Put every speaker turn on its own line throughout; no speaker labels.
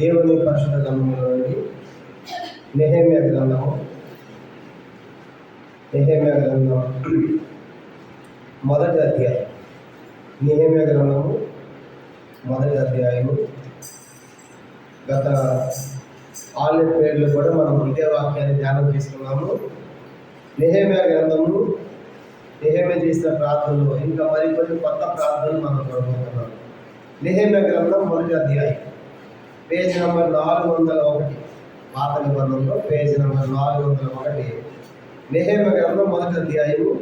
దేవుని పరిశుద్ధ గ్రంథంలోని నెహేమియా గ్రంథము. నెహేమియా గ్రంథం మొదటి అధ్యాయం. నెహేమియా గ్రంథము మొదటి అధ్యాయము. గత ఆన్లైన్ పేర్లు కూడా మనం ఇదే వాక్యాన్ని ధ్యానం చేసుకున్నాము నెహేమియా గ్రంథము నెహేమియా చేసిన ప్రార్థనలు ఇంకా మరికొన్ని కొత్త ప్రార్థనలు మనం చూడబోతున్నాం. నెహేమియా గ్రంథం మొదటి అధ్యాయం. పేజ్ నెంబర్ నాలుగు వందల ఒకటి. పాత నిబంధనలో పేజ్ నెంబర్ నాలుగు వందల ఒకటి. నిహేమ గ్రంథం మొదటి అధ్యాయము.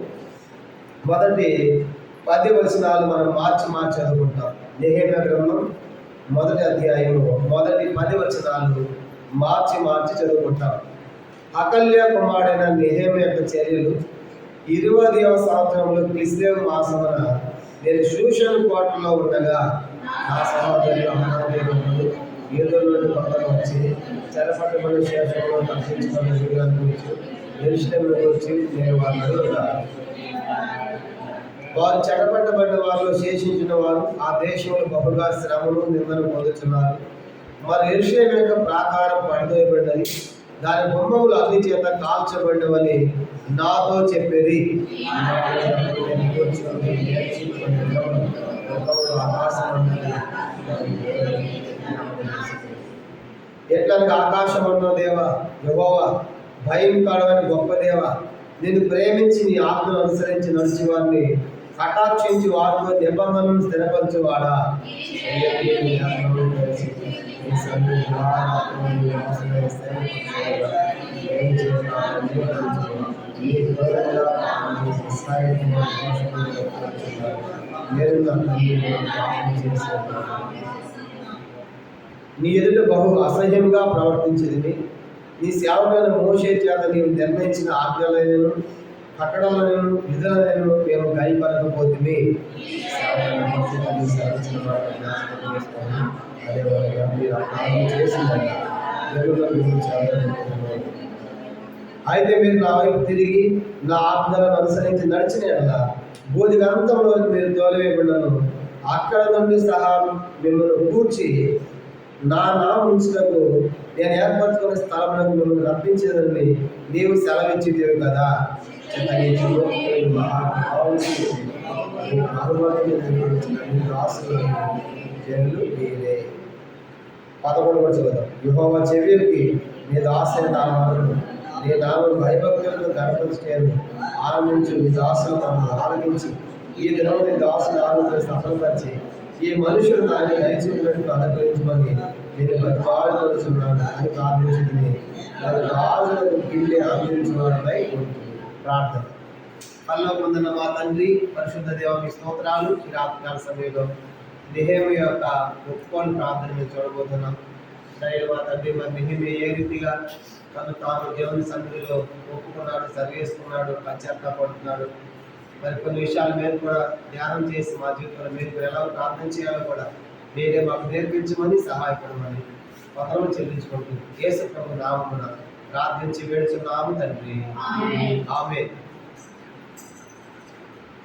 మొదటి పది వచనాలు మనం మార్చి మార్చి చదువుకుంటాం. నిహేమ గ్రంథం మొదటి అధ్యాయము. మొదటి పది వచనాలు మార్చి మార్చి చదువుకుంటాం. అకల్య కుమారుడైన నిహేమ యొక్క చర్యలు ఇరవదవ సంవత్సరంలో క్రిస్దేవ్ మాసమున నేను శూషన్ కోటలో ఉండగా నా సహోదరులు అన్నదేవుడు పక్కన నుండి వచ్చి చెరపట్టబడి శేషంలో దర్శించుకున్న విగ్రహాన్ని గురించి ఎరుషలేములో వచ్చి నేను వాళ్ళు వారు చెడపట్టబడ్డ వారిలో శేషించిన వారు ఆ దేశంలో బహుగా శ్రమను నిందను పొందుతున్నారు. మరి ఎరుషలేం యొక్క ప్రాకారం పడిదోయబడ్డది దాని బొమ్మములు అగ్ని చేత కాల్చబడ్డవని నాతో చెప్పేది. ఎట్లనగా ఆకాశం అన్న దేవ? యహోవా భయం కాడవని గొప్ప దేవ. నేను ప్రేమించి నీ ఆత్మను అనుసరించి నడిచి వారిని కటాక్షించి వారితో నిబంధనలను స్థిరపరచువాడా? నేను నీ ఎదుట బహు అసహ్యంగా ప్రవర్తించింది. నీ సేవకులను మోసే చేత నీవు నిర్ణయించిన ఆజ్ఞలను కట్టడలను విధులను మేము గాయపడకపోతుంది అయితే మీరు నా వైపు తిరిగి నా ఆజ్ఞలను అనుసరించి నడిచిన ఎడల బోధి గ్రంథంలో మీరు తోలివేయబడినను. అక్కడ నుండి సహా మిమ్మల్ని కూర్చి నా నాముంచుటకు నేను ఏర్పరచుకున్న స్థలములకు మిమ్మల్ని రప్పించేదని నీవు సెలవిచ్చిదేవు కదా. పదకొండు కూడా యుహోవ చెవికి నీ దాసిన నామాలను నీ నామను భయభక్తులను గణపరిచేయను ఆనందించు నీ దాసులు నన్ను ఆనందించి. ఈ దినం నీ దాసులు ఆనందం సఫలపరిచి ఈ మనుషులు దాన్ని దయచేసినట్టు అనుగ్రహించమని నేను బతిపాడుతున్నాను అని ప్రార్థించింది నన్ను రాజులకు పిల్లి ఆచరించడంపై ప్రార్థన. పనిలో పొందిన మా తండ్రి పరిశుద్ధ దేవానికి స్తోత్రాలు. ఈ రాత్రికాల సమయంలో నిహేమి యొక్క గొప్పని ప్రార్థన మేము చూడబోతున్నాం. దయలు మా తండ్రి మా నిహేమి ఏ రీతిగా తను తాను దేవుని సన్నిధిలో ఒప్పుకున్నాడు సరి చేసుకున్నాడు పశ్చాత్తాపడుతున్నాడు మరి కొన్ని విషయాలు మేము కూడా ధ్యానం చేసి మా జీవితంలో కూడా ఎలా ప్రార్థన చేయాలో కూడా మీరే మాకు నేర్పించమని సహాయపడమని పదవులు చెల్లించుకుంటూ యేసు ప్రభు నామమున ప్రార్థించి వేడుచున్నాము తండ్రి. ఆమె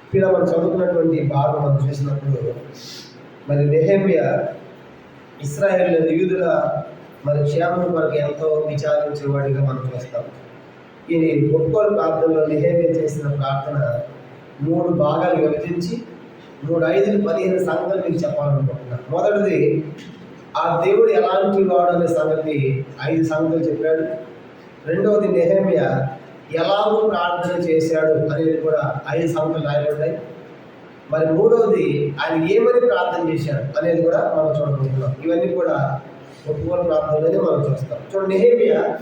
ఇక్కడ మనం చదువుకున్నటువంటి భాగం మనం చూసినప్పుడు మరి నెహేమియా ఇస్రాయేల్ యూదుల మరి క్షేమం కొరకు ఎంతో విచారించేవాడిగా మనం చూస్తాం. ఈ ఒక్కోలు ప్రార్థనలో నెహేమియా చేసిన ప్రార్థన మూడు భాగాలు విభజించి మూడు ఐదు పదిహేను సంగతులు మీకు చెప్పాలనుకుంటున్నాను మొదటిది ఆ దేవుడు ఎలాంటి వాడు అనే సంగతి ఐదు సంగతులు చెప్పాడు. రెండవది నెహేమియా ఎలాగో ప్రార్థన చేశాడు అనేది కూడా ఐదు సంగతులు రాయబడ్డాయి మరి మూడవది ఆయన ఏమని ప్రార్థన చేశాడు అనేది కూడా మనం చూడబోతున్నాం. ఇవన్నీ కూడా ఒప్పుకోని ప్రార్థనలోనే మనం చూస్తాం. చూడండి నెహేమియా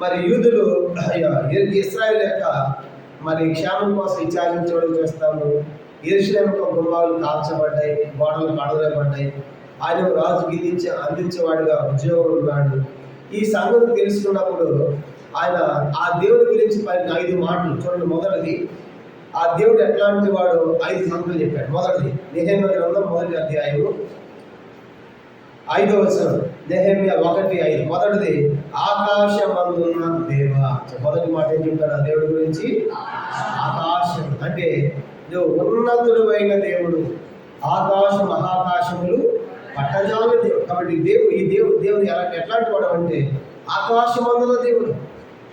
మరి యూదులు ఇస్రాయల్ యొక్క మరి క్షేమం కోసం విచారించడం చేస్తాము. ఎరుసలేం యొక్క గుమ్మాలు కాల్చబడ్డాయి గోడలు పడలేబడ్డాయి ఆయన రాజు గీదించి అందించేవాడిగా ఉద్యోగం ఉన్నాడు. ఈ సంగతి తెలుసుకున్నప్పుడు ఆయన ఆ దేవుడి గురించి పలికిన ఐదు మాటలు చూడండి మొదటిది. ఆ దేవుడు ఎట్లాంటి వాడు? ఐదు సంగతులు చెప్పాడు. మొదటిది నిజంగా గ్రంథం మొదటి అధ్యాయము. ఐదో వచనం. నెహమియా ఒకటి ఐదు. మొదటిది ఆకాశమందున్న దేవ. మొదటి మాట ఏం చెప్తాడు? ఆ దేవుడి గురించి? ఆకాశం. అంటే నువ్వు ఉన్నతుడు అయిన దేవుడు. ఆకాశం మహాకాశములు పట్టజాల దేవుడు. కాబట్టి దేవుడు ఈ దేవుడు దేవుడు ఎలా ఎట్లాంటి వాడు అంటే ఆకాశమందుల దేవుడు.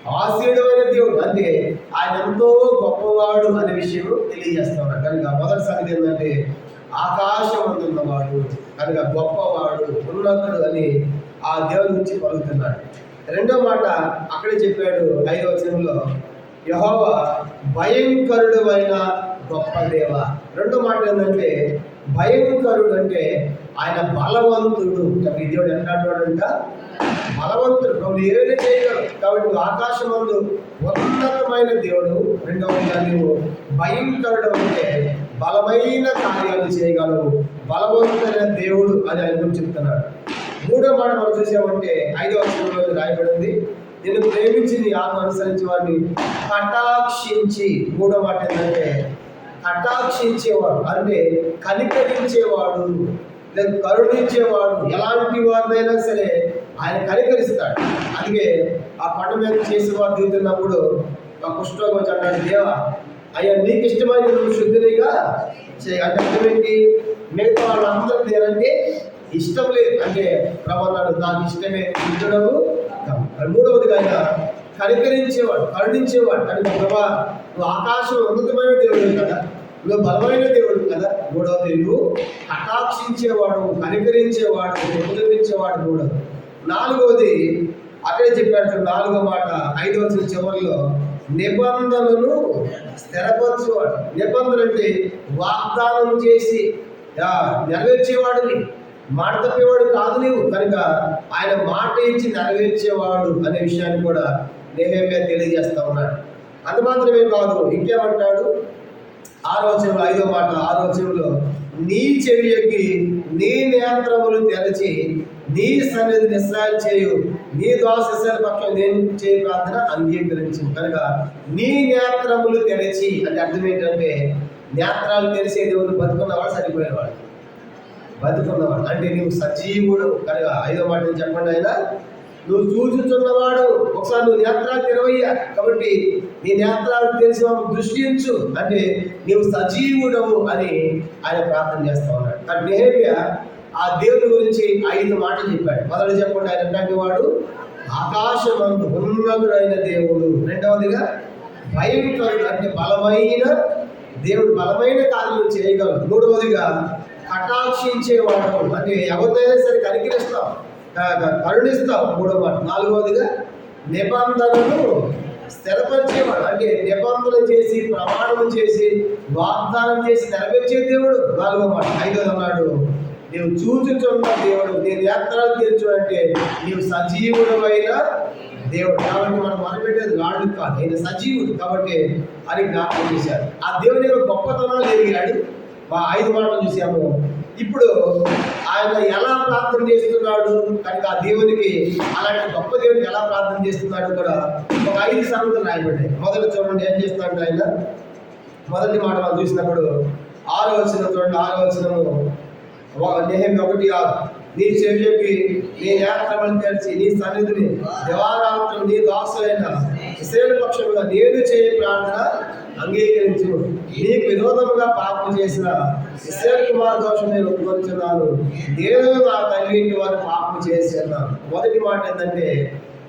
ఆశీడమైన దేవుడు. అంటే ఆయన ఎంతో గొప్పవాడు అనే విషయం తెలియజేస్తా ఉన్నాడు కనుక మొదటి సంగతి ఏంటంటే ఆకాశం అందున్నవాడు అనగా గొప్పవాడు ఉన్నతుడు అని ఆ దేవుని నుంచి పలుకుతున్నాడు. రెండో మాట అక్కడే చెప్పాడు ఐదో వచనంలో యహోవ భయంకరుడు అయిన గొప్ప దేవ. రెండో మాట ఏంటంటే భయంకరుడు అంటే ఆయన బలవంతుడు. ఈ దేవుడు ఎట్లాంటి అంట బలవంతుడు. నువ్వు ఏమైనా చేయగలవు కాబట్టి నువ్వు ఆకాశమందు ఉన్నతమైన దేవుడు. రెండవదిగా నువ్వు భయంకరుడు అంటే బలమైన కార్యాలు చేయగలవు. బలవంతుడైన దేవుడు అని ఆయన గురించి చెప్తున్నాడు. మూడో మాట మనం చూసామంటే ఐదవ వచనంలో రాయబడింది. నేను ప్రేమించి నీ ఆత్మ అనుసరించి వారిని కటాక్షించి మూడో మాట ఏంటంటే కటాక్షించేవాడు అంటే కనికరించేవాడు లేదా కరుణించేవాడు ఎలాంటి వారినైనా సరే ఆయన కనికరిస్తాడు. అందుకే ఆ పంట మీద చేసేవారు దిగుతున్నప్పుడు ఆ కుష్ఠరోగం వచ్చి అంటాడు దేవా. అయ్యా నీకు ఇష్టమైన నువ్వు శుద్ధినిగా చేయ. అంటే అర్థమేంటి మిగతా వాళ్ళందరికీ ఏంటంటే ఇష్టం లేదు. అంటే ప్రమాణాలు నాకు ఇష్టమే శుద్ధుడవు మూడవది మూడవదిగా ఆయన కనికరించేవాడు కరుణించేవాడు. అంటే ప్రభా నువ్వు ఆకాశం ఉన్నతమైన దేవుడు కదా నువ్వు బలమైన దేవుడు కదా. మూడవది నువ్వు కటాక్షించేవాడు కనికరించేవాడు ఉపయోగించేవాడు మూడవది. నాలుగవది అక్కడే చెప్పాడు నాలుగో మాట ఐదవ వచ్చిన చివరిలో నిబంధనలు స్థిరపరచు నిబంధన అంటే వాగ్దానం చేసి నెరవేర్చేవాడిని మాట తప్పేవాడు కాదు నీవు. కనుక ఆయన మాట ఇచ్చి నెరవేర్చేవాడు అనే విషయాన్ని కూడా నేహేమే తెలియజేస్తా ఉన్నాడు. అంత మాత్రమే కాదు ఇంకేమంటాడు? ఆలోచనలు ఐదో మాట ఆలోచనలో నీ చెవియకి నీ నేత్రములు తెరచి నీ సన్నిధి నిస్సాయం చేయు. నీ దోష పక్షం నేను చేయ ప్రార్థన అంగీకరించు. కనుక నీ నేత్రములు తెరచి అంటే అర్థం ఏంటంటే నేత్రాలు తెరిచే దేవుడు బతుకున్నవాడు సరిపోయేవాడు. బతుకున్నవాడు. అంటే నువ్వు సజీవుడు. కనుక ఐదో మాట చెప్పండి ఆయన. నువ్వు చూచుచున్నవాడు ఒకసారి నువ్వు నేత్రాలు తెరవయ్యా. కాబట్టి నీ నేత్రాలు తెలిసి మమ్మల్ని దృష్టించు అంటే నీవు సజీవుడవు అని ఆయన ప్రార్థన చేస్తా ఉన్నాడు. తన బిహేవియర్ ఆ దేవుని గురించి ఐదు మాటలు చెప్పాడు. మొదలు చెప్పండి ఆయన ఎట్లాంటి వాడు ఆకాశమందు ఉన్నతుడైన దేవుడు. రెండవదిగా భయంకరుడు అంటే బలమైన దేవుడు బలమైన కార్యలు చేయగలడు. మూడవదిగా కటాక్షించేవాడు. అంటే ఎవరినైనా సరే కనికరిస్తాం. కరుణిస్తావు. క- మూడవ మాట. నాలుగవదిగా నిబంధనలు స్థిరపరిచేవాడు. అంటే నిబంధన చేసి ప్రమాణం చేసి వాగ్దానం చేసి నెరవేర్చే దేవుడు నాలుగో మాట. ఐదోది అన్నాడు నీవు చూచుచున్న దేవుడు నీ నేత్రాలు తీర్చు అంటే నీవు సజీవుడమైన దేవుడు. కాబట్టి మనం మొదలుపెట్టేది రాళ్ళు కాదు. ఆయన సజీవుడు కాబట్టి అని జ్ఞాపకం చేశారు. ఆ దేవుని యొక్క గొప్పతనాలు ఎదిగాడు. మా ఐదు మాటలు చూసాము. ఇప్పుడు ఆయన ఎలా ప్రార్థన చేస్తున్నాడు కనుక ఆ దేవునికి అలాంటి గొప్ప దేవునికి ఎలా ప్రార్థన చేస్తున్నాడు కూడా ఒక ఐదు సంగతులు రాయబడ్డాయి. మొదటి చూడండి ఏం చేస్తున్నాడు ఆయన? మొదటి మాట మనం చూసినప్పుడు ఆరో వచ్చిన చూడండి ఆరో వచ్చినము నెహమి ఒకటి ఆరు. నీ చెవికి నీ నేత్రములను తెలిసి నీ సన్నిధిని దేవారాత్రం నీ దాసులైన ఇస్రాయేల్ పక్షముగా నేను చేయ ప్రార్థన అంగీకరించు. నీకు విరోధముగా పాపం చేసిన ఇస్రాయేల్ కుమార్ దోషం నేను ఉద్భవించున్నాను నేను నా తల్లి వారు పాపం చేస్తున్నాను మొదటి మాట ఏంటంటే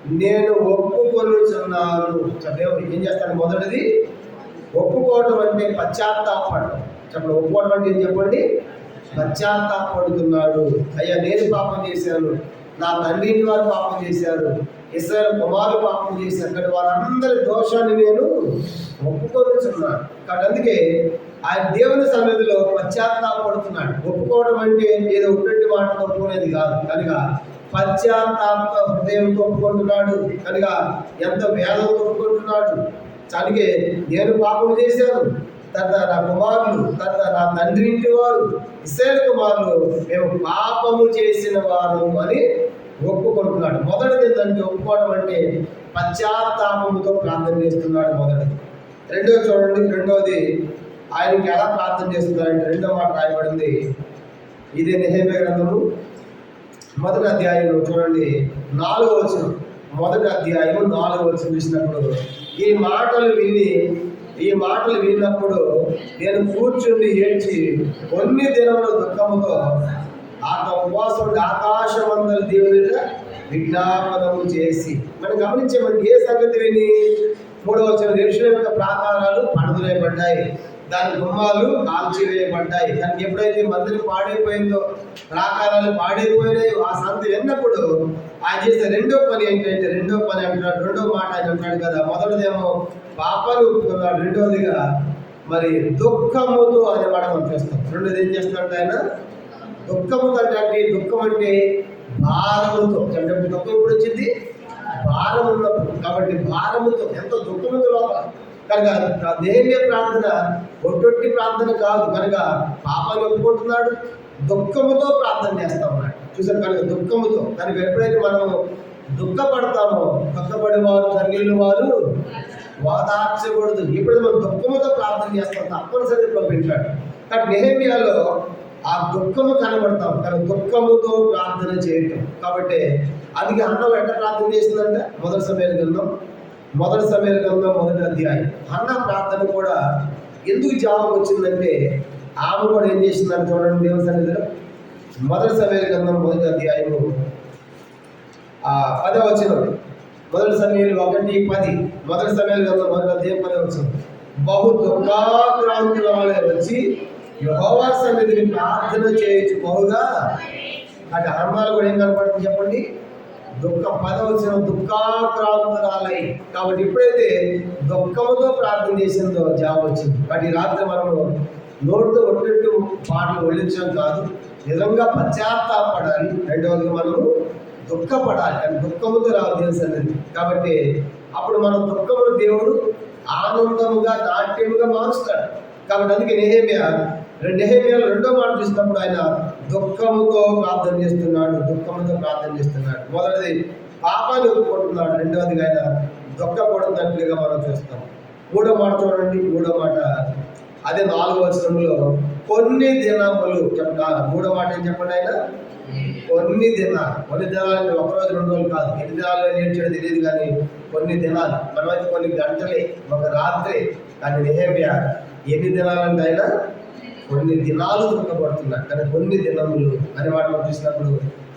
నేను ఒప్పుకొనుచున్నాను. దేవుడు ఏం చేస్తాను మొదటిది? ఒప్పుకోవటం అంటే పశ్చాత్తాపడటం చెప్పండి ఒప్పుకోవడం అంటే ఏం చెప్పండి? పశ్చాత్తాపడుతున్నాడు అయ్యా నేను పాపం చేశాను. నా తండ్రి వారు పాపం చేశారు. ఇస్రాయల్ కుమారు పాపం చేసి అక్కడ వారందరి దోషాన్ని నేను ఒప్పుకొనుచున్నాను కాబట్టి అందుకే ఆయన దేవుని సన్నిధిలో పశ్చాత్తాపడుతున్నాడు ఒప్పుకోవడం అంటే ఏదో ఉన్నట్టు మాటలు ఒప్పుకునేది కాదు. కనుక పశ్చాత్తాప హృదయంతో ఒప్పుకుంటున్నాడు. కనుక ఎంత వేదంతో ఒప్పుకుంటున్నాడు. అందుకే నేను పాపం చేశాను. తర్వాత నా కుమారులు తర్వాత నా తండ్రి ఇంటి వారు ఇస్రాయేల్ కుమారులు మేము పాపము చేసిన వారు అని ఒప్పుకుంటున్నాడు. మొదటిది ఏంటంటే ఒప్పుకోవడం అంటే పశ్చాత్తాపముతో ప్రార్థన చేస్తున్నాడు మొదటిది. రెండోది చూడండి రెండోది ఆయనకి ఎలా ప్రార్థన చేస్తున్నాడంటే రెండో మాట రాయబడింది. ఇదే నిహేమ గ్రంథము మొదటి అధ్యాయంలో చూడండి నాలుగో వచ్చిన మొదటి అధ్యాయం నాలుగో వచ్చిన చూసినప్పుడు ఈ మాటలు విని ఈ మాటలు విన్నప్పుడు నేను కూర్చుని ఏడ్చి కొన్ని దినముల దుఃఖముతో ఆ ఉపవాసం ఉండి దేవుని విజ్ఞాపనము చేసి. మనం గమనించే మనకి ఏ సంగతి విని మూడవ వచ్చిన ఎరుషులేం యొక్క ప్రాకారాలు పడదులేయబడ్డాయి దాని గుమ్మాలు కాల్చివేయబడ్డాయి. దానికి ఎప్పుడైతే మందిరం పాడైపోయిందో ప్రాకారాలు పాడైపోయినాయో ఆ సంగతి విన్నప్పుడు ఆయన చేసే రెండో పని ఏంటంటే రెండో పని అంటున్నాడు రెండో మాట ఆయన అంటాడు కదా. మొదటిదేమో పాపాలు ఒప్పుకున్నాడు రెండోదిగా మరి దుఃఖముతో అనే మాట మనం చేస్తాం రెండోది ఏం చేస్తున్నాడు ఆయన దుఃఖముతో అంటే దుఃఖం అంటే భారముతో అంటే దుఃఖం ఎప్పుడు వచ్చింది భారం కాబట్టి భారముతో ఎంతో దుఃఖముతో లోపల. కనుక దేవ్య ప్రార్థన ఒట్టొట్టి ప్రార్థన కాదు. కనుక పాపాలు ఒప్పుకుంటున్నాడు దుఃఖముతో ప్రార్థన చేస్తా ఉన్నాడు. చూసారు కనుక దుఃఖముతో. కనుక ఎప్పుడైతే మనము దుఃఖపడతామో దుఃఖపడే వారు ధన్యులు వారు వాదార్చకూడదు. ఇప్పుడు మనం దుఃఖముతో ప్రార్థన చేస్తాం తప్పనిసరి ప్రభు కానీ కాబట్టి ఆ దుఃఖము కనబడతాం కానీ దుఃఖముతో ప్రార్థన చేయటం. కాబట్టి అందుకే అన్నం ఎట్ట ప్రార్థన చేసిందంటే మొదటి సమయాలు గ్రంథం మొదటి సమయాలు గ్రంథం మొదటి అధ్యాయం. అన్న ప్రార్థన కూడా ఎందుకు జవాబు వచ్చిందంటే ఆమె కూడా ఏం చేసిందని చూడండి దేవుని సన్నిధిలో మొదటి సమయాల గ్రంథం మొదటి అధ్యాయము ఆ పదే వచ్చిన మొదటి సమయాలు ఒకటి పది. మొదటి సమయాలు గ్రంథం మొదటి అధ్యాయం పదే వచ్చిన బహు దుఃఖాక్రాంతి వాళ్ళే వచ్చి యహోవా సన్నిధిని ప్రార్థన చేయొచ్చు బహుగా అటు హనుమాలు కూడా ఏం కనపడుతుంది చెప్పండి? దుఃఖ పదవచ్చిన దుఃఖాక్రాంతురాలై. కాబట్టి ఎప్పుడైతే దుఃఖముతో ప్రార్థన చేసిందో జాబ్ వచ్చింది. వాటి రాత్రి మనము నోటితో ఒట్టెట్టు పాటలు ఒళ్ళించడం కాదు. నిజంగా పశ్చాత్తాపడాలి. రెండవది మనము దుఃఖపడాలి. కానీ దుఃఖముతో రావు దేవుని కాబట్టి అప్పుడు మనం దుఃఖమును దేవుడు ఆనందముగా నాట్యముగా మారుస్తాడు. కాబట్టి అందుకే నెహేమియా నెహేమియాలో రెండో మాట చూసినప్పుడు ఆయన దుఃఖముతో ప్రార్థన చేస్తున్నాడు దుఃఖముతో ప్రార్థన చేస్తున్నాడు. మొదటిది పాపాలు ఒప్పుకుంటున్నాడు. రెండవది ఆయన దుఃఖపడుతున్నట్లుగా మనం చూస్తాం. మూడో మాట చూడండి మూడో మాట. అదే నాలుగో వచనంలో కొన్ని దినములు చెప్ప మూడో మాట ఏం చెప్పండి ఆయన? కొన్ని దినాలు. కొన్ని దినాలు అంటే ఒక రోజు రెండు రోజులు కాదు. ఎన్ని దినాలు నేర్చడం తెలియదు కానీ కొన్ని దినాలు. మనమైతే కొన్ని గంటలే ఒక రాత్రి కానీ నెహేమియా ఎన్ని దినాలంటే ఆయన? కొన్ని దినాలు దుఃఖపడుతున్నాడు కానీ కొన్ని దినములు అని వాటిని చూసినప్పుడు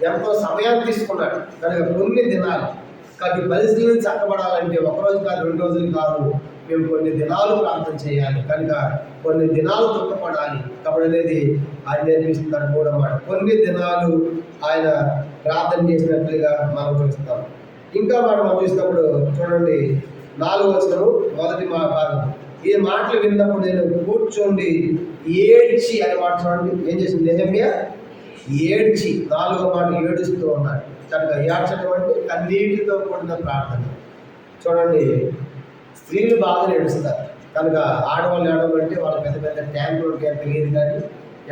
ఎంతో సమయాన్ని తీసుకున్నాడు. కనుక కొన్ని దినాలు కాబట్టి పరిస్థితులను చక్కబడాలంటే ఒకరోజు కాదు రెండు రోజులు కాదు మేము కొన్ని దినాలు ప్రార్థన చేయాలి. కనుక కొన్ని దినాలు దుఃఖపడాలి కాబట్టి అనేది ఆయన నేర్పిస్తున్నాడు మూడో మాట. కొన్ని దినాలు ఆయన ప్రార్థన చేసినట్లుగా మనం చూస్తాం ఇంకా మనం చూసినప్పుడు చూడండి నాలుగు వచ్చిన మొదటి మా భాగం ఈ మాటలు విన్నప్పుడు నేను కూర్చోండి ఏడ్చి అని మాట చూడండి. ఏం చేసింది నిజంగా ఏడ్చి నాలుగో మాట ఏడుస్తూ ఉన్నాడు. కనుక ఏడ్చడం అంటే కన్నీటితో కూడిన ప్రార్థన. చూడండి స్త్రీలు బాగా ఏడుస్తారు కనుక ఆడవాళ్ళు ఏడవంటే వాళ్ళ పెద్ద పెద్ద ట్యాంకులు ఉంటాయి తెలియదు కానీ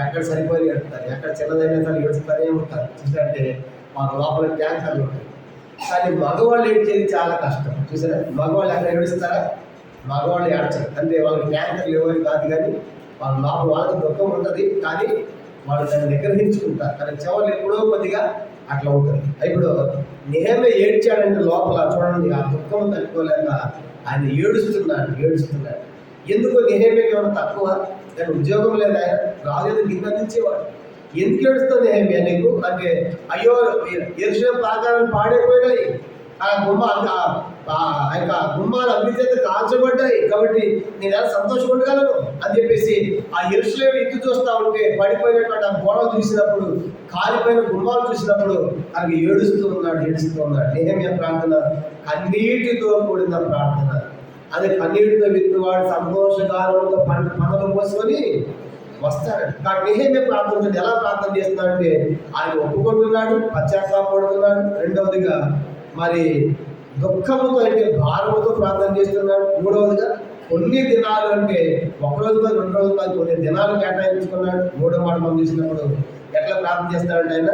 ఎక్కడ సరిపోయి ఏడుస్తారు. ఎక్కడ చిన్నదైనా సరే ఏడుస్తారే ఉంటారు. చూసారంటే మాకు లోపల ట్యాంకర్లు ఉంటాయి. కానీ మగవాళ్ళు ఏడ్చేది చాలా కష్టం. చూసారా? మగవాళ్ళు ఎక్కడ ఏడుస్తారా? మగవాళ్ళు ఏడ్చారు. అంటే వాళ్ళకి ట్యాంకర్లు ఇవ్వని కాదు కానీ వాళ్ళ లోపల వాళ్ళకి దుఃఖం ఉంటుంది కానీ వాళ్ళు దాన్ని నిగ్రహించుకుంటారు. కానీ చెవులు ఎప్పుడో కొద్దిగా అట్లా ఉంటుంది. ఇప్పుడు నేమే ఏడ్చాడంటే లోపల చూడండి ఆ దుఃఖం తట్టుకోలేక ఆయన ఏడుస్తున్నాడు ఏడుస్తున్నాడు. ఎందుకు నేహేమేకి ఏమైనా తక్కువ? దాని ఉద్యోగం లేదు? ఆయన రాలేదు కింద నుంచేవాడు ఎందుకు ఏడుస్తుంది నేహేమియా నీకు అంటే అయ్యో ఎరుసలేం ప్రాకారం పాడైపోయినాయి. ఆ గుమ్మ ఆ- యొక్క గుమ్మాలు అగ్ని చేత కాల్చబడ్డాయి. కాబట్టి నేను ఎలా సంతోషం ఉండగలను అని చెప్పేసి ఆ ఎరుసలేం ఎత్తు చూస్తా ఉంటే పడిపోయినటువంటి ఆ గోడలు చూసినప్పుడు కాలిపోయిన గుమ్మాలు చూసినప్పుడు అది ఏడుస్తూ ఉన్నాడు ఏడుస్తూ ఉన్నాడు. నేహమ్య ప్రార్థన కన్నీటితో కూడిన ప్రార్థన. అదే కన్నీటితో విత్తువాడు సంతోషకాలంతో పంట పనులు మోసుకొని వస్తాడు. కాబట్టి నేహమ్య ప్రార్థన ఎలా ప్రార్థన చేస్తున్నాడంటే ఆయన ఒప్పుకుంటున్నాడు పశ్చాత్తాపడుతున్నాడు రెండవదిగా మరి దుఃఖముతో అంటే భారముతో ప్రార్థన చేస్తున్నాడు. మూడవదిగా కొన్ని దినాలు అంటే ఒక రోజు కాదు రెండు రోజులు కాదు కొన్ని దినాలు కేటాయించుకున్నాడు. మూడో మాట మనం చూసినప్పుడు ఎట్లా ప్రార్థన చేస్తాడంటే ఆయన?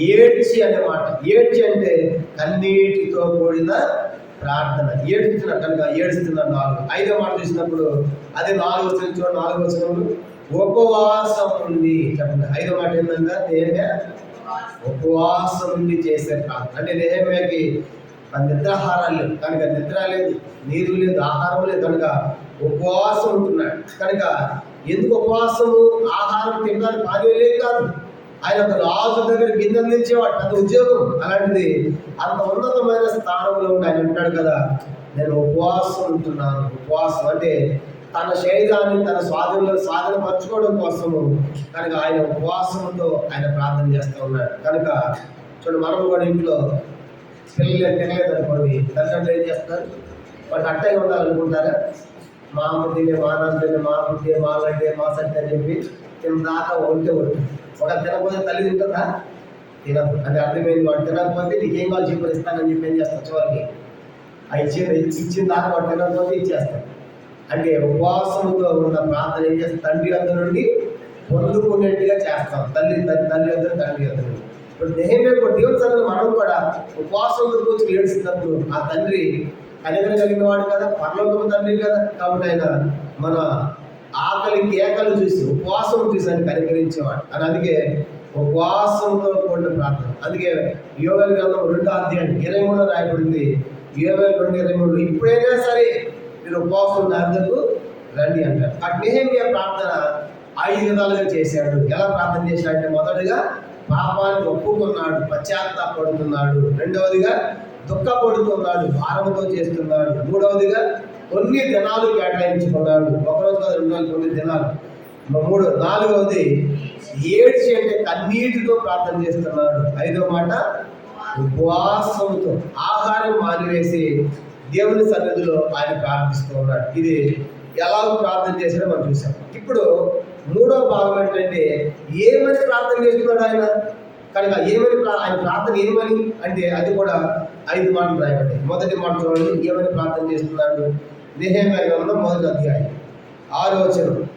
ఏడ్చి అనే మాట. ఏడ్చి అంటే కన్నీటితో కూడిన ప్రార్థన. ఏడుస్తున్నాడు కనుక ఏడుస్తున్నాడు నాలుగు. ఐదో మాట చూసినప్పుడు అదే నాలుగు వచ్చిన చూడండి నాలుగు వచ్చినప్పుడు ఉపవాసం ఉంది చెప్పండి. ఐదో మాట ఏంటంటే నేనే ఉపవాసం ఉండి చేసే ప్రార్థన. అంటే నేహమ్యాకి నిద్రాహారాలు లేవు. కనుక నిద్ర లేదు నీరు లేదు ఆహారం లేదు. కనుక ఉపవాసం ఉంటున్నాడు. కనుక ఎందుకు ఉపవాసము? ఆహారం తినడానికి పానీయం లేదు కాదు. ఆయన ఒక రాజు దగ్గర కింద నిలిచేవాడు అది ఉద్యోగం. అలాంటిది అంత ఉన్నతమైన స్థానంలో ఉండి ఆయన ఉంటాడు కదా. నేను ఉపవాసం ఉంటున్నాను. ఉపవాసం అంటే తన శరీరాన్ని తన స్వాధీనంలో సాధన పరచుకోవడం కోసము కనుక ఆయన ఉపవాసంతో ఆయన ప్రార్థన చేస్తూ ఉన్నాడు. కనుక చూడు మనం కూడా ఇంట్లో పిల్లలు తినలేదు అనుకోండి తల్లిదండ్రులు ఏం చేస్తారు వాళ్ళు అట్టగా ఉండాలనుకుంటారా? మా బుద్ధిని మా నందుని మా బుద్ధి మా గడ్డి మా సంటే అని చెప్పి తినదాకా ఉంటే ఒకటి ఒక తినకపోతే తల్లి తింటుందా? తినదు. అది అర్థమైంది వాడు తినకపోతే నీకేం కావాలి చెప్పి ఇస్తానని చెప్పి ఏం చేస్తాను చివరికి? ఆ ఇచ్చిన ఇచ్చిన దాకా వాడు తినకపోతే ఇచ్చేస్తాను అంటే ఉపవాసంతో ఉన్న ప్రార్థన ఏం చేస్తాం? తండ్రి వద్ద నుండి పొందుకునేట్టుగా చేస్తాం. తల్లి తల్లి వద్ద తండ్రి వద్ద నుండి. ఇప్పుడు దేహమే కూడా దేవుని సన్నిధిలో మనం కూడా ఉపవాసం గురించి ఏడుస్తున్నప్పుడు ఆ తండ్రి కనికర కలిగిన వాడు కదా పర్లోకం తండ్రి కదా. కాబట్టి ఆయన మన ఆకలి కేకలు చూసి ఉపవాసం చూసి ఆయన కనికరించేవాడు. అని అందుకే ఉపవాసంతో కూడిన ప్రార్థన. అందుకే యోగల గ్రంథం రెండో అధ్యాయం ఇరవై మూడు రాయబడింది. యోగల రెండు ఇరవై మూడు ఇప్పుడైనా సరే మీరు ఉపవాసం నాందుకు రండి అంటారు. ఆ నేహమ్య ప్రార్థన ఐదు విధాలుగా చేశాడు. ఎలా ప్రార్థన చేశాడంటే మొదటిగా పాపాన్ని ఒప్పుకున్నాడు పశ్చాత్తాపడుతున్నాడు. రెండవదిగా దుఃఖపడుతున్నాడు భారంతో చేస్తున్నాడు. మూడవదిగా కొన్ని దినాలు కేటాయించుకున్నాడు. ఒకరోజు కాదు రెండు రోజులు కొన్ని దినాలు. మూడు నాలుగవది ఏడ్చి అంటే కన్నీటితో ప్రార్థన చేస్తున్నాడు. ఐదో మాట ఉపవాసంతో ఆహారం మానివేసి దేవుని సన్నిధిలో ఆయన ప్రార్థిస్తూ ఉన్నాడు. ఇది ఎలా ప్రార్థన చేసినా మనం చూసాం. ఇప్పుడు మూడో భాగం ఏంటంటే ఏమని ప్రార్థన చేస్తున్నాడు ఆయన? కనుక ఏమని ఆయన ప్రార్థన ఏమని? అంటే అది కూడా ఐదు మాటలు రాయబడ్డాయి. మొదటి మాట చూడండి ఏమని ప్రార్థన చేస్తున్నాడు? నిహేమ గ్రంథం మొదటి అధ్యాయం. ఆరోచన వచనం.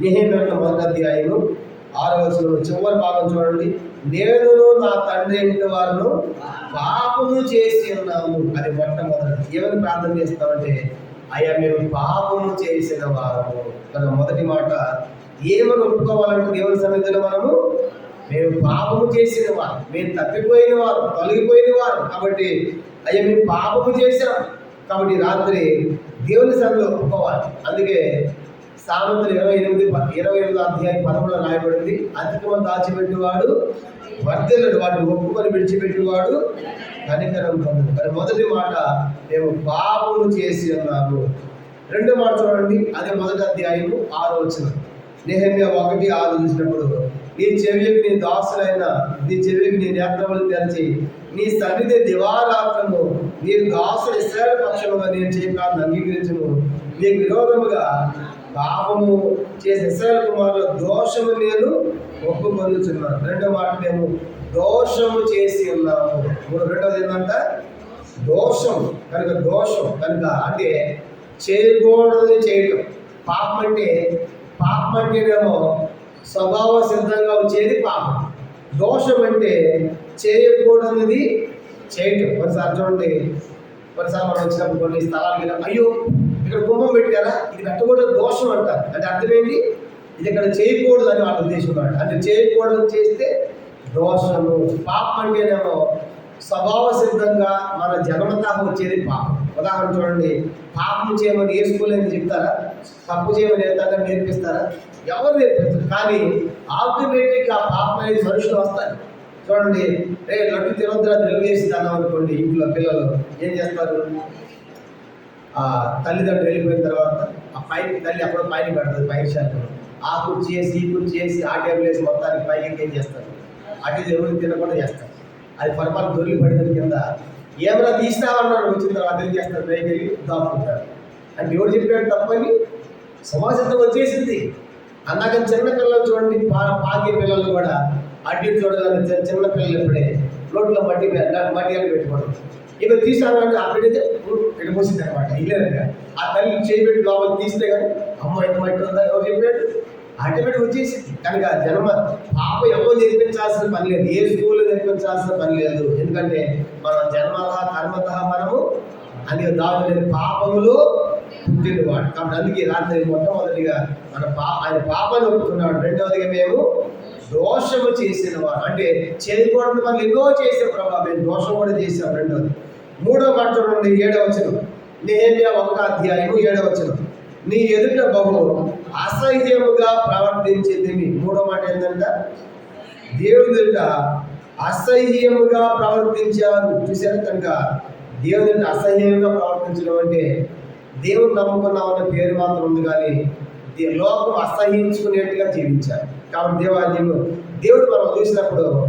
నిహేమ మొదటి అధ్యాయము. ఆరోచన చివరి భాగం చూడండి. నేను నా తండ్రి ఇంటి వారిను పాపము చేసి ఉన్నాము. అది మొట్టమొదటి. ఏమని ప్రార్థన చేస్తామంటే అయ్యా మేము పాపము చేసిన వారము. కనుక మొదటి మాట ఏమని ఒప్పుకోవాలంటే దేవుని సన్నిధిలో మనము మేము పాపము చేసిన వారు. మేము తప్పిపోయిన వారు తొలగిపోయిన వారు. కాబట్టి అయ్యా మేము పాపము చేశాం. కాబట్టి రాత్రి దేవుని సన్నిధిలో ఒప్పుకోవాలి. అందుకే సామెతలు ఇరవై ఎనిమిది ఇరవై ఎనిమిది అధ్యాయం పదములో రాయబడింది. అధికమ దాచిపెట్టేవాడు వర్ధలడు వాడు ఒప్పుకొని విడిచిపెట్టేవాడు కనికరం పొందడు మరి మొదటి మాట మేము పాపము చేసి అన్నాము రెండో మాట చూడండి అదే మొదటి అధ్యాయము ఆరో వచ్చిన నెహమ్య ఒకటి ఆరు చూసినప్పుడు నీ చెవికి నీ దాసులైన నీ చెవికి నీ నేత్రములు తెరచి నీ సన్నిధి దివారాత్రము నీ దాసుల ఇస్రాయల్ పక్షముగా నేను చేయకాలను అంగీకరించము. నీకు విరోధముగా పాపము చేసిన ఇస్రాయల్ కుమారుల దోషము నేను ఒప్పుకొనుచున్నాను. రెండో మాట మేము దోషము చేసి ఉన్నాము. మూడు రెండోది ఏంటంట? దోషం. కనుక దోషం కనుక అంటే చేయకూడదు చేయటం. పాపం అంటే పాపం అంటేనేమో స్వభావ సిద్ధంగా వచ్చేది పాపం. దోషం అంటే చేయకూడనిది చేయటం. ఒకసారి చూడండి. ఒకసారి మనం వచ్చినప్పుడు కొన్ని స్థలాలు అయ్యో ఇక్కడ కుంభం పెట్టారా? ఇది పెట్టకూడదు దోషం అంటారు. అంటే అర్థం ఏంటి? ఇది ఇక్కడ చేయకూడదు అని వాళ్ళ ఉద్దేశం అన్నమాట. అంటే చేయకూడదు చేస్తే దోషము. పాపం అంటేనేమో స్వభావ సిద్ధంగా మన జన్మతా వచ్చేది పాపం. ఉదాహరణ చూడండి. పాపం చేయమని నేర్చుకోలేదని చెప్తారా? తప్పు చేయమని ఎంతగా నేర్పిస్తారా? ఎవరు నేర్పిస్తారు? కానీ ఆటోమేటిక్ ఆ పాపం అనేది మనుషులు వస్తారు చూడండి. రే లడ్డు తినొద్దురా తెలియజేసి అన్నాం అనుకోండి ఇంట్లో పిల్లలు. ఏం చేస్తారు? తల్లిదండ్రులు వెళ్ళిపోయిన తర్వాత ఆ పైన తల్లి అప్పుడు పైన పెడుతుంది పైన శాతం ఆ కుర్చీ చేసి ఈ కుర్చీ చేసి ఆ టేబుల్ వేసి మొత్తానికి పైకి ఏం చేస్తారు? అటు ఎవరు తినకుండా చేస్తారు. అది పొరపాటు దొరికి పడిన కింద ఏమైనా తీసినామన్నాడు వచ్చిన తర్వాత ఏం చేస్తారు? పైకి వెళ్ళి దాపుకుంటారు అంటే ఎవరు చెప్పాడు తప్పని సమాజంతో వచ్చేసింది. అన్నాక చిన్న పిల్లలు చూడండి పా పాకే పిల్లలు కూడా అడ్డు ఇటు చూడగానే చిన్న పిల్లలు ఇప్పుడే రోడ్లో మట్టి మట్టి అని పెట్టుకోవడం. ఇక తీసామంటే అప్పుడైతే ఇక్కడ పోసింది అనమాట ఇల్లేనక ఆ తల్లి చేయబెట్టి లోపల తీస్తే కానీ అమ్మ ఎంత మట్టి ఉందా? ఎవరు చెప్పాడు ఆటోమేటిక్ వచ్చేసింది. కనుక జన్మ పాప ఎవరు నేర్పించాల్సిన పని లేదు. ఏ స్కూల్లో నేర్పించాల్సిన పని లేదు. ఎందుకంటే మన జన్మత కర్మత మనము అందుకే దాని పాపములు పుట్టినవాడు. కాబట్టి అందుకే రాత్రి మొట్టమొదటిగా మన పా ఆయన పాపాన్ని ఒప్పుకున్నాడు. రెండవదిగా మేము దోషము చేసిన వాడు. అంటే చేయకూడదు మనం ఎన్నో చేసాం ప్రభావ మేము దోషం కూడా చేసాం రెండోది మూడో మాట చూడండి ఏడవ వచనం. నేహమ్యా ఒకటో అధ్యాయము ఏడవ నీ ఎదుట బహు అసహ్యముగా ప్రవర్తించింది మూడో మాట ఏంటంట దేవుడి ఎదుట అసహ్యముగా ప్రవర్తించారు. చూసారు కనుక దేవుని ఎదుట అసహ్యంగా ప్రవర్తించడం అంటే దేవుడు నమ్ముకున్నామన్న పేరు మాత్రం ఉంది కానీ లోకం అసహించుకునేట్టుగా జీవించారు. కాబట్టి దేవాలయం దేవుడు మనం చూసినప్పుడు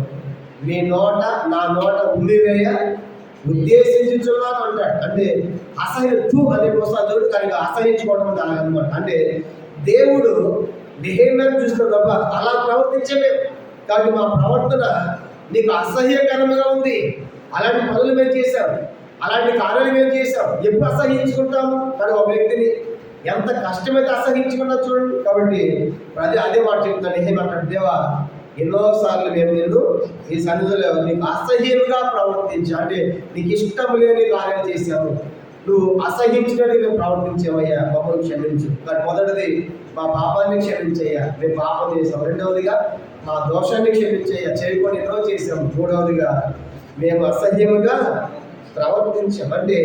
మీ నోట నా నోట ఉమ్మివేయ ఉద్దేశించున్నాను అంటాడు. అంటే అసహ్య తూ అనే పుస్తకాలు దేవుడు కానీ అసహించుకోవడం అంటే అలాగనమాట అంటే దేవుడు బిహేవియర్ చూసిన తప్ప అలా ప్రవర్తించలేదు. కాబట్టి మా ప్రవర్తన నీకు అసహ్యకరంగా ఉంది. అలాంటి పనులు మేము చేశాం. అలాంటి కార్యాలు మేము చేశాం. ఎప్పుడు అసహించుకుంటాము? కానీ ఒక వ్యక్తిని ఎంత కష్టమైతే అసహించుకున్నా చూడండి. కాబట్టి ప్రజ అదే మాట చెప్తాను ఏమంటాడు దేవా ఎన్నోసార్లు మేము నిన్ను ఈ సన్నిధిలో నీకు అసహ్యంగా ప్రవర్తించా అంటే నీకు ఇష్టం లేని కార్యం చేశాము నువ్వు అసహించినట్టు మేము ప్రవర్తించామయ్యా మమ్మల్ని క్షమించు. కానీ మొదటిది మా పాపాన్ని క్షమించయ్యా. మేము పాపం చేసాం రెండవదిగా మా దోషాన్ని క్షమించయ్యా. చేయకొని ఎన్నో చేసాం మూడవదిగా మేము అసహ్యముగా ప్రవర్తించాం. అంటే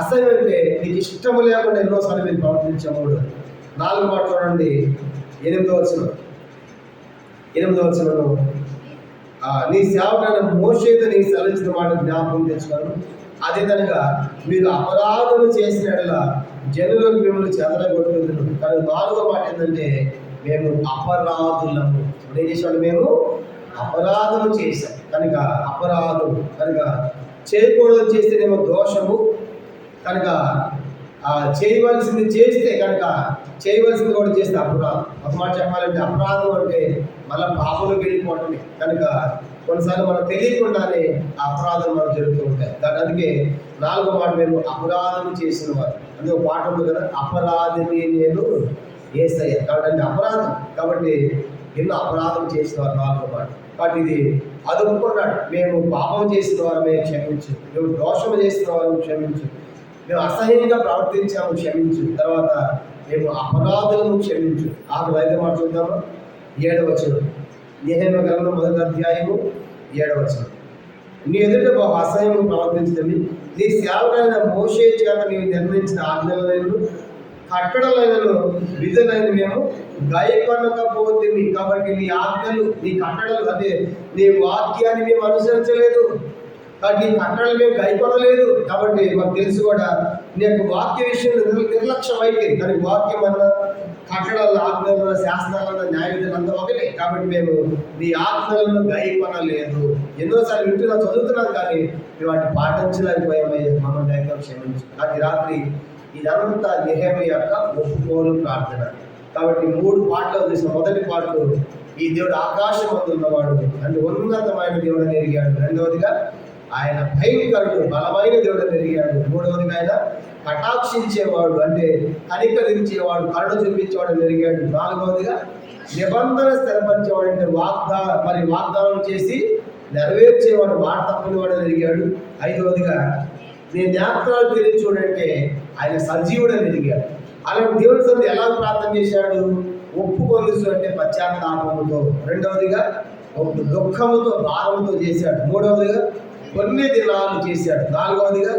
అసహ్యం అంటే నీకు ఇష్టం లేకుండా ఎన్నోసార్లు మేము ప్రవర్తించాం. మూడు నాలుగు మాట చూడండి. ఎనిమిదో వచ్చిన ఎనిమిదో వచనంలో నీ సేవకాన్ని మోసేత నీ సెలవించిన మాట జ్ఞాపకం తెచ్చుకోను అదే మీరు అపరాధము చేసిన యెడల జనులకు మిమ్మల్ని చెదరగొట్టుదురు కానీ నాలుగో మాట ఏంటంటే మేము అపరాధులము. ఇప్పుడు ఏం చేసాం మేము? అపరాధము చేశాం. కనుక అపరాధం కనుక చేయకూడదు చేస్తేనేమో దోషము. కనుక చేయవలసింది చేస్తే కనుక చేయవలసింది కూడా చేస్తే అపరాధం ఒక మాట చెప్పాలంటే అపరాధం అంటే మళ్ళీ పాపలు వెళ్ళిపోవటమే కనుక కొన్నిసార్లు మనకు తెలియకుండానే అపరాధం మనకు జరుగుతూ ఉంటాయి. దాని అందుకే నాలుగో మాట మేము అపరాధం చేసిన వారు అందుకే ఒక పాట ఉంది కదా అపరాధమే నేను ఏసయ్య. కాబట్టి అంటే అపరాధం. కాబట్టి ఎన్నో అపరాధం చేసిన వారు నాలుగో మాట. కాబట్టి ఇది అదుపుకున్నాడు. మేము పాపం చేసిన వారమే క్షమించు. మేము దోషం చేసిన వారు క్షమించు. మేము అసహ్యంగా ప్రవర్తించాము క్షమించు. తర్వాత మేము అపరాధులను క్షమించు. ఆరు ఐదు మాట చూద్దాము. ఏడవచనం నిహేమ గ్రంథం మొదటి అధ్యాయము ఏడవచనం నీ ఎదుట బహు అసహ్యము ప్రవర్తించదని నీ సేవకుడైన మోషే చేత నీవు నిర్ణయించిన ఆజ్ఞలైన కట్టడలైనను విధులైన మేము గాయపడకపోతే కాబట్టి నీ ఆజ్ఞలు నీ కట్టడలు అదే నీ వాక్యాన్ని మేము అనుసరించలేదు. కాబట్టి నీ కట్టడలు మేము భయపడలేదు కాబట్టి మాకు తెలుసు కూడా నీ యొక్క వాక్య విషయంలో నిర్లక్ష్యం అయితే కానీ వాక్యం అన్న కట్టడాలు ఆజ్ఞలు శాస్త్రాలన్న న్యాయ విధులు అంతా ఒకటే. కాబట్టి మేము నీ ఆజ్ఞలను గాయపడలేదు. ఎన్నోసార్లు వింటున్నా చదువుతున్నాం కానీ మేము వాటిని పాటించలేకపోయామయ్యా మమ్మల్ని దయతో క్షమించు. అది రాత్రి ఇదంతా నిహేమ యొక్క ఒప్పుకోలు ప్రార్థన. కాబట్టి మూడు పాటలు చూసిన మొదటి పాటలు ఈ దేవుడు ఆకాశం అందున్నవాడు అంటే ఉన్నతమైన దేవుడు ఎరిగాడు రెండవదిగా ఆయన భయంకరుడు బలమైన దేవుడు పెరిగాడు మూడవది ఆయన కటాక్షించేవాడు అంటే కనికరించేవాడు కరుణ చూపించేవాడు పెరిగాడు నాలుగవదిగా నిబంధన స్థిరపరిచేవాడు అంటే వాగ్దా మరి వాగ్దానం చేసి నెరవేర్చేవాడు మాట తప్పని వాడు ఐదవదిగా నీ జ్ఞాపకాలు తిరిగి చూడంటే ఆయన సజీవుడని ఎదిగాడు అలాంటి దేవుడి సంది ఎలా ప్రార్థన చేశాడు? ఒప్పుకొలుసు అంటే పశ్చాత్తాపముతో. రెండవదిగా ఒక దుఃఖముతో భారముతో చేశాడు. మూడవదిగా కొన్ని దినాలు చేశాడు. నాలుగవదిగా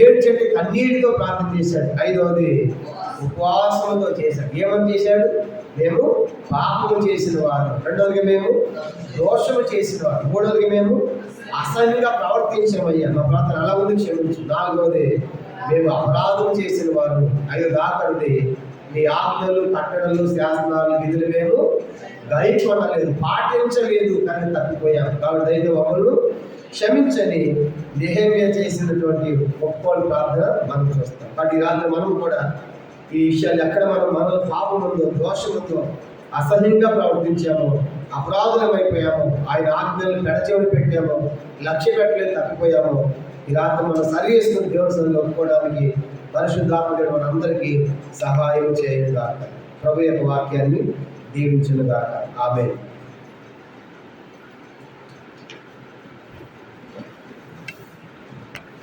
ఏడ్చంటే కన్నీటితో ప్రార్థన చేశాడు. ఐదవది ఉపవాసంతో చేశాడు. ఏమని చేశాడు? మేము పాపము చేసిన వారు. రెండవదిగా మేము దోషము చేసిన వారు. మూడవదిగా మేము అసహ్యంగా ప్రవర్తించమయ్యా. మా ప్రార్థన అలా ఉంది క్షమించు. నాలుగవది మేము అపరాధం చేసిన వారు. ఐదు దాకరిది మీ ఆజ్ఞలు కట్టడలు శాసనాలు విధులు మేము గైకొనలేదు పాటించలేదు కానీ తప్పిపోయాం. కాబట్టి అయితే మమ్మల్ని క్షమించని బిహేవియర్ చేసినటువంటి ఒక్కోలు ప్రార్థన మనం చూస్తాం. కాబట్టి రాత్రి మనం కూడా ఈ విషయాలు ఎక్కడ మనం మనలో పాపముందో ఉందో అసహ్యంగా ప్రవర్తించాము అపరాధులమైపోయాము ఆయన ఆజ్ఞలు పెడచెవిని పెట్టాము లక్ష్య పెట్టలేదు తప్పిపోయాము ఈ రాత్రి మనం సరి చేసుకుని దేవుని సన్నిధిలో ఒప్పుకోవడానికి పరిశుద్ధాత్మడు మనందరికీ సహాయం చేయను గాక ప్రభు యొక్క వాక్యాన్ని దీవించును గాక ఆమె